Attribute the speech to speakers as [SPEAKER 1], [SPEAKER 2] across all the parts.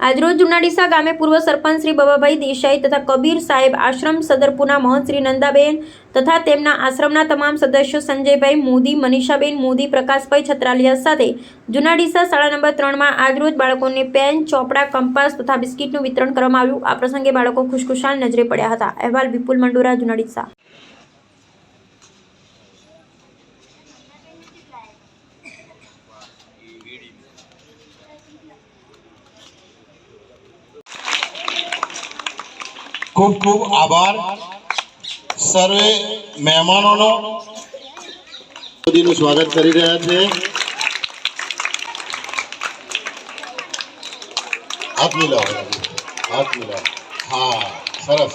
[SPEAKER 1] આજરોજ જુનાડીસા ગામે પૂર્વ સરપંચ શ્રી બબાભાઈ દેસાઈ તથા કબીર સાહેબ આશ્રમ સદરપુરના મહંત શ્રી નંદાબેન તથા તેમના આશ્રમના તમામ સદસ્યો સંજયભાઈ મોદી, મનીષાબેન મોદી, પ્રકાશભાઈ છત્રાલિયા સાથે જુનાડીસા શાળા નંબર ત્રણમાં આજરોજ બાળકોને પેન, ચોપડા, કંપાસ તથા બિસ્કિટનું વિતરણ કરવામાં આવ્યું. આ પ્રસંગે બાળકો ખુશખુશાલ નજરે પડ્યા હતા. અહેવાલ વિપુલ મંડોરા, જુનાડીસા.
[SPEAKER 2] ખૂબ ખૂબ આભાર સર્વે મહેમાનોનો મોદીનું સ્વાગત કરી રહ્યા છે હાથ મિલાવો હાથ મિલાવો હા સરસ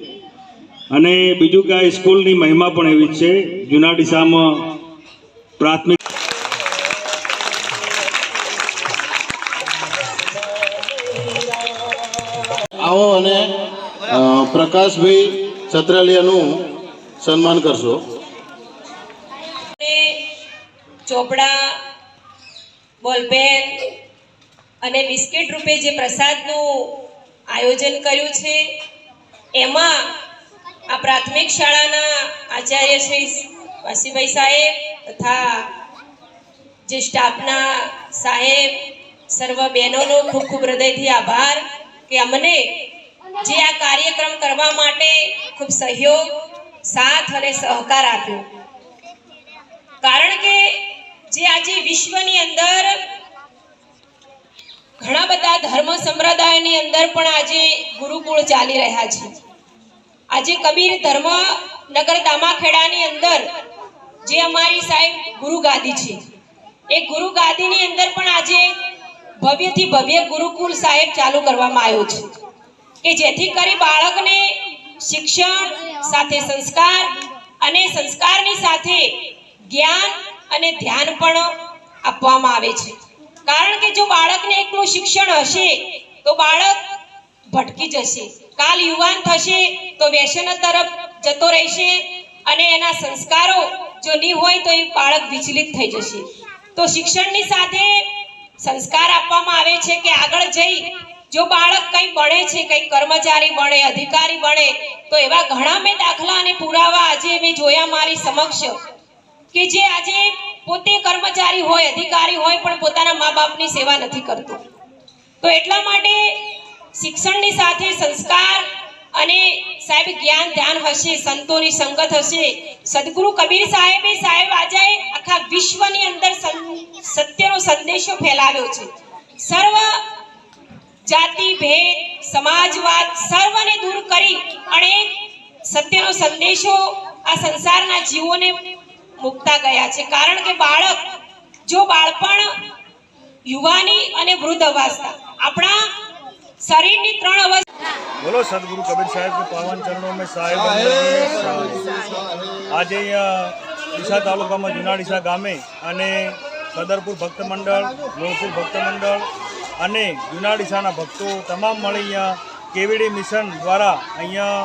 [SPEAKER 3] અને બીજું કે આ સ્કૂલની મહિમા પણ એવી જ છે જૂના ડીસામાં પ્રાથમિક
[SPEAKER 2] આવો અને પ્રકાશભાઈ છત્રાલિયાનું સન્માન કરશો.
[SPEAKER 4] ચોપડા બોલપેન અને બિસ્કિટ રૂપે જે પ્રસાદનું આયોજન કર્યું છે એમાં આ પ્રાથમિક શાળાના આચાર્ય શ્રી વાસીભાઈ સાહેબ તથા જે સ્ટાફના સાહેબ, સર્વ બહેનોનો ખૂબ ખૂબ હૃદયથી આભાર કે અમને જે આ કાર્યક્રમ કરવા માટે ખૂબ સહયોગ, સાથ અને સહકાર આપ્યો. કારણ કે જે આજે વિશ્વની અંદર ઘણા બધા ધર્મ સંપ્રદાયની અંદર પણ આજે ગુરુકુળ ચાલી રહ્યા છે. આજે કબીર ધર્મ નગર દામાખેડાની અંદર જે અમારી સાહેબ ગુરુ ગાદી છે. એ ગુરુ ગાદીની અંદર પણ આજે ભવ્યથી ભવ્ય ગુરુકુળ સાહેબ ચાલુ કરવામાં આવ્યો છે. કે જેથી કરી બાળકને શિક્ષણ સાથે સંસ્કાર અને સંસ્કારની સાથે જ્ઞાન અને ધ્યાન પણ આપવામાં આવે છે. કારણ કે જો બાળકને એકલું શિક્ષણ હશે, તો બાળક ભટકી જશે. કાલ યુવાન થશે તો વ્યસન તરફ જતો રહેશે અને એના સંસ્કારો જો નહીં હોય તો એ બાળક વિચલિત થઈ જશે. તો શિક્ષણની સાથે સંસ્કાર આપવામાં આવે છે કે આગળ જઈ જો બાળક કંઈ બને છે, કંઈ કર્મચારી બને અધિકારી બને તો એવા ઘણા મેં દાખલા અને પુરાવા આજે મેં જોયા મારી સમક્ષ કે જે આજે પોતે કર્મચારી હોય, અધિકારી હોય, પણ પોતાના મા બાપની સેવા નથી કરતો. તો એટલા માટે શિક્ષણની સાથે સંસ્કાર અને સાહેબ જ્ઞાન, ધ્યાન હશે, સંતોની સંગત હશે. સદગુરુ કબીર સાહેબે સાહેબ આજે આખા વિશ્વની અંદર સત્યનો સંદેશો ફેલાવ્યો છે. સર્વ જાતિ, ભેદ, સમાજવાદ સર્વને દૂર કરી અને સત્યનો સંદેશો આ સંસારના જીવોને મૂકતા ગયા છે. કારણ કે બાળક, જો બાળપણ યુવાની અને વૃદ્ધ અવસ્થા, આપણા શરીરની ત્રણ અવસ્થા
[SPEAKER 5] બોલો સદગુરુ કબીર સાહેબ કે પાવન ચરણો મેં સાહેબ. આજે અહીંયા ડીસા તાલુકામાં જૂના ડીસા ગામે અને સદરપુર ભક્ત મંડળ, લોણપુર ભક્ત મંડળ અને જૂના ડીસાના ભક્તો તમામ મળી અહીંયા કેવીડી મિશન દ્વારા અહીંયા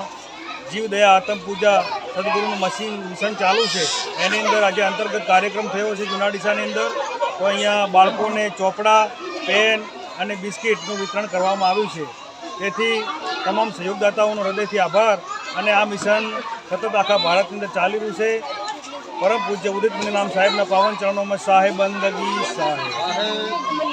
[SPEAKER 5] જીવદયા આતમ પૂજા સદગુરુનું મશીન મિશન ચાલુ છે. એની અંદર આજે અંતર્ગત કાર્યક્રમ થયો છે જૂના ડીસાની અંદર. તો અહીંયા બાળકોને ચોપડા, પેન અને બિસ્કિટનું વિતરણ કરવામાં આવ્યું છે. તેથી તમામ સહયોગદાતાઓનો હૃદયથી આભાર અને આ મિશન સતત આખા ભારતની અંદર ચાલી રહ્યું છે. પરમ પૂજ્ય ઉદિત નામ સાહેબના પાવન ચરણોમાં સાહેબ બંદગી સાહેબ.